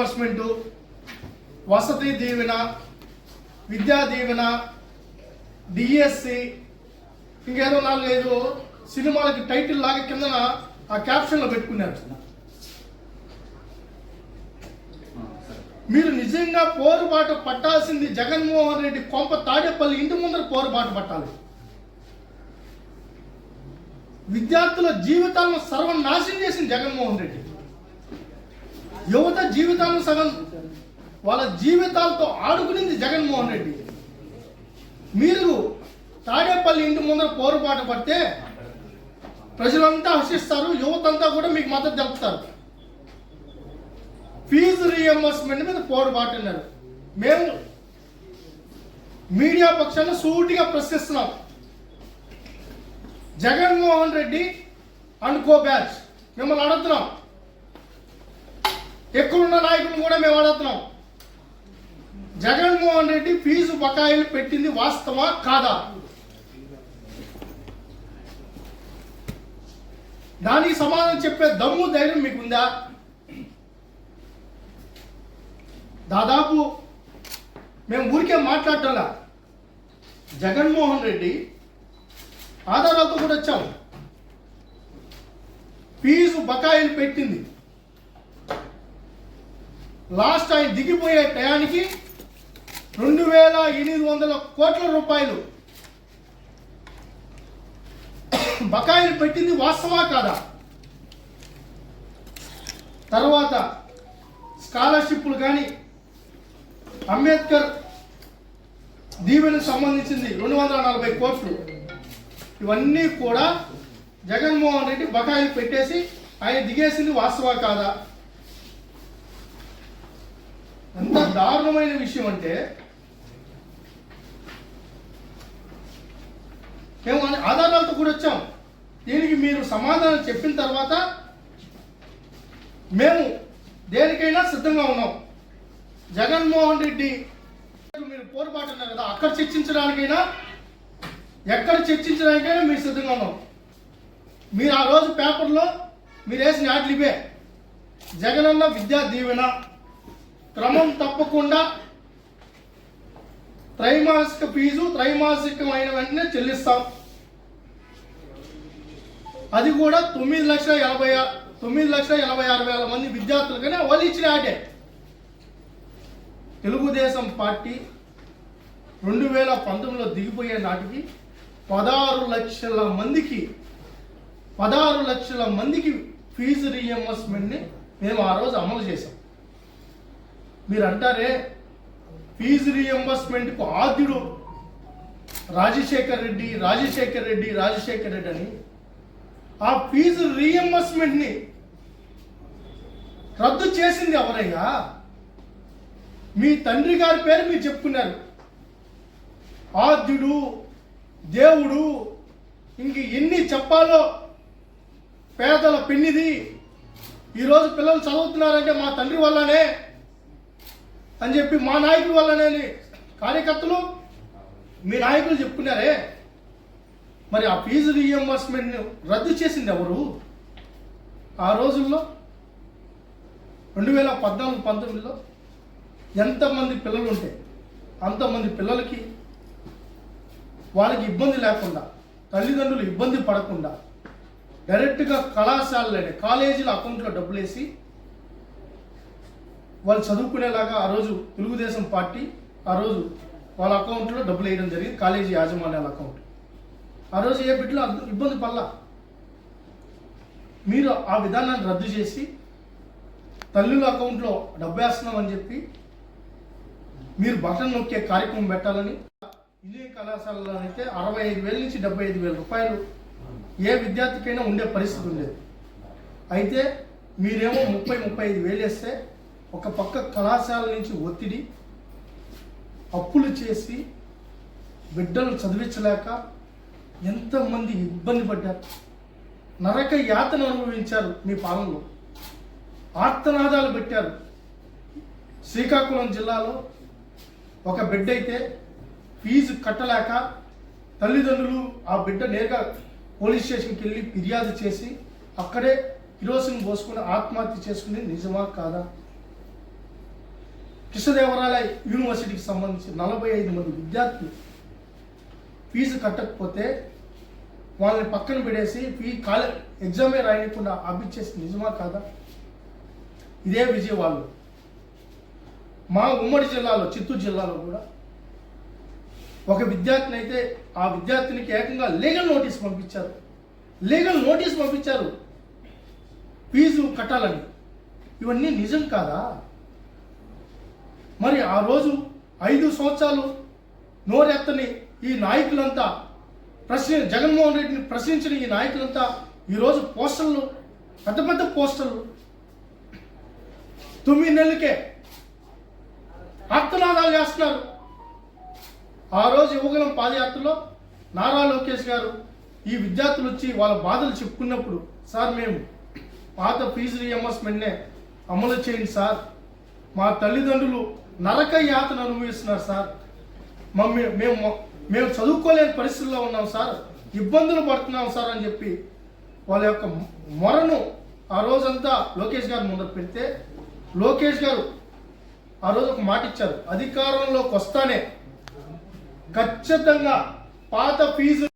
Reimbursement Vasathi Deevena Vidya Deevena DSC ఇంకేదో నాలుగైదు సినిమాలకి టైటిల్ లాగా కిందన ఆ క్యాప్షన్లో పెట్టుకున్నారు. మీరు నిజంగా పోరుబాటు పట్టాల్సింది జగన్మోహన్ రెడ్డి కొంప తాడేపల్లి ఇంటి ముందర పోరుబాటు పట్టాలి. విద్యార్థుల జీవితాలను సర్వనాశనం చేసింది జగన్మోహన్ రెడ్డి. యువత జీవితాలను సగం వాళ్ళ జీవితాలతో ఆడుకునింది జగన్మోహన్ రెడ్డి. మీరు తాడేపల్లి ఇంటి ముందర పోరుపాటు పడితే ప్రజలంతా హర్షిస్తారు యువతంతా కూడా మీకు మద్దతు తెలుపుతారు. ఫీజు రీఎంబర్స్మెంట్ మీద పోరుబాటు అన్నారు. మేము మీడియా పక్షాన్ని సూటిగా ప్రశ్నిస్తున్నాం. Jaganmohan Reddy and co batch. మిమ్మల్ని అడుగుతున్నాం. ఎక్కడున్న నాయకులను కూడా మేము అడుగుతున్నాం జగన్మోహన్ రెడ్డి ఫీజు బకాయిలు పెట్టింది వాస్తవా కాదా? దానికి సమాధానం చెప్పే దమ్ము ధైర్యం మీకుందా? దాదాపు మేము ఊరికే మాట్లాడటంలా. జగన్మోహన్ రెడ్డి ఆధారాలతో కూడా వచ్చాము ఫీజు బకాయిలు పెట్టింది. లాస్ట్ ఆయన దిగిపోయే టయానికి రెండు వేల ఎనిమిది వందల కోట్ల రూపాయలు. బకాయిలు పెట్టింది వాస్తవా కాదా? తర్వాత స్కాలర్షిప్లు కానీ అంబేద్కర్ దీవెనకు సంబంధించింది రెండు వందల నలభై కోట్లు. ఇవన్నీ కూడా జగన్మోహన్ రెడ్డి బకాయిలు పెట్టేసి ఆయన దిగేసింది వాస్తవా కాదా? దారుణమైన విషయం అంటే మేము ఆధారాలతో కూడా వచ్చాం. దీనికి మీరు సమాధానం చెప్పిన తర్వాత మేము దేనికైనా సిద్ధంగా ఉన్నాం. జగన్మోహన్ రెడ్డి మీరు పోరుబాటు అన్నారు కదా అక్కడ చర్చించడానికైనా ఎక్కడ చర్చించడానికైనా మీరు సిద్ధంగా ఉన్నాం. మీరు ఆ రోజు పేపర్లో మీరు వేసిన యాడ్లు ఇవే. జగనన్న విద్యా దీవెన క్రమం తప్పకుండా త్రైమాసిక ఫీజు త్రైమాసికమైన వెంటనే చెల్లిస్తాం. అది కూడా తొమ్మిది లక్షల ఎనభై తొమ్మిది లక్షల ఎనభై ఆరు వేల మంది విద్యార్థులకనే వాళ్ళు ఇచ్చిన ఆటే తెలుగుదేశం పార్టీ రెండు వేల పంతొమ్మిదిలో దిగిపోయే నాటికి పదహారు లక్షల మందికి పదహారు లక్షల మందికి ఫీజు రీఎంబర్స్మెంట్ని మేము ఆ రోజు అమలు చేశాం. మీరు అంటారే ఫీజు రీఎంబర్స్మెంట్కు ఆద్యుడు రాజశేఖర్ రెడ్డి రాజశేఖర్ రెడ్డి రాజశేఖర్ రెడ్డి అని. ఆ ఫీజు రీఎంబర్స్మెంట్ని రద్దు చేసింది ఎవరయ్యా? మీ తండ్రి గారి పేరు మీరు చెప్పుకున్నారు. ఆద్యుడు దేవుడు ఇంక ఎన్ని చెప్పాలో పేదల పెన్నిది. ఈరోజు పిల్లలు చదువుతున్నారంటే మా తండ్రి వల్లనే అని చెప్పి మా నాయకుల వల్లనే కార్యకర్తలు మీ నాయకులు చెప్పుకున్నారే. మరి ఆ ఫీజు రీఎంబర్స్మెంట్ రద్దు చేసింది ఎవరు? ఆ రోజుల్లో రెండు వేల పద్నాలుగు పంతొమ్మిదిలో ఎంతమంది పిల్లలు ఉంటే అంతమంది పిల్లలకి వాళ్ళకి ఇబ్బంది లేకుండా తల్లిదండ్రులు ఇబ్బంది పడకుండా డైరెక్ట్గా కళాశాలలోనే కాలేజీల అకౌంట్లో డబ్బులు వేసి వాళ్ళు చదువుకునేలాగా ఆ రోజు తెలుగుదేశం పార్టీ ఆ రోజు వాళ్ళ అకౌంట్లో డబ్బులు వేయడం జరిగింది కాలేజీ యాజమాన్యాల అకౌంట్. ఆ రోజు ఏ బిడ్డలో ఇబ్బంది పడలా. మీరు ఆ విధానాన్ని రద్దు చేసి తల్లుల అకౌంట్లో డబ్బు వేస్తున్నామని చెప్పి మీరు బటన్ నొక్కే కార్యక్రమం పెట్టాలని ఇంజనీరింగ్ కళాశాలలో అయితే అరవై ఐదు వేల నుంచి డెబ్బై ఐదు వేల రూపాయలు ఏ విద్యార్థికైనా ఉండే పరిస్థితి ఉండేది. అయితే మీరేమో ముప్పై ముప్పై ఐదు వేలు వేస్తే ఒక పక్క కళాశాల నుంచి ఒత్తిడి అప్పులు చేసి బిడ్డలు చదివించలేక ఎంతమంది ఇబ్బంది పడ్డారు. నరక యాతన అనుభవించారు మీ పాలనలో. ఆర్తనాదాలు పెట్టారు. శ్రీకాకుళం జిల్లాలో ఒక బిడ్డ అయితే ఫీజు కట్టలేక తల్లిదండ్రులు ఆ బిడ్డ నేరుగా పోలీస్ స్టేషన్కి వెళ్ళి ఫిర్యాదు చేసి అక్కడే కిరోసిన్ పోసుకుని ఆత్మహత్య చేసుకుని నిజమా కాదా? కృష్ణదేవరాయ యూనివర్సిటీకి సంబంధించి నలభై ఐదు మంది విద్యార్థులు ఫీజు కట్టకపోతే వాళ్ళని పక్కన పెడేసి ఫీ కాలే ఎగ్జామే రాయకుండా ఆపించేసి నిజమా కాదా? ఇదే విజయవాడలో. మా ఉమ్మడి జిల్లాలో చిత్తూరు జిల్లాలో కూడా ఒక విద్యార్థిని అయితే ఆ విద్యార్థినికి ఏకంగా లీగల్ నోటీస్ పంపించారు. లీగల్ నోటీస్ పంపించారు. ఫీజు కట్టాలని. ఇవన్నీ నిజం కాదా? మరి ఆ రోజు ఐదు సంవత్సరాలు నోరెత్తని ఈ నాయకులంతా ప్రశ్న జగన్మోహన్ రెడ్డిని ప్రశ్నించిన ఈ నాయకులంతా ఈరోజు పోస్టర్లు పెద్ద పెద్ద పోస్టర్లు. తొమ్మిది నెలలకే ఆర్తనాదాలు చేస్తున్నారు. ఆ రోజు యువగలం పాదయాత్రలో నారా లోకేష్ గారు ఈ విద్యార్థులు వచ్చి వాళ్ళ బాధలు చెప్పుకున్నప్పుడు సార్ మేము పాత ఫీజు రియంబర్స్మెంట్నే అమలు చేయండి సార్. మా తల్లిదండ్రులు నరక యాతన అనుభవిస్తున్నారు సార్. మమ్మీ మేము మేము చదువుకోలేని పరిస్థితుల్లో ఉన్నాం సార్. ఇబ్బందులు పడుతున్నాం సార్ అని చెప్పి వాళ్ళ యొక్క మొరను ఆ రోజంతా లోకేష్ గారు ముందర పెడితే లోకేష్ గారు ఆ రోజు ఒక మాట ఇచ్చారు. అధికారంలోకి వస్తానే ఖచ్చితంగా పాత ఫీజు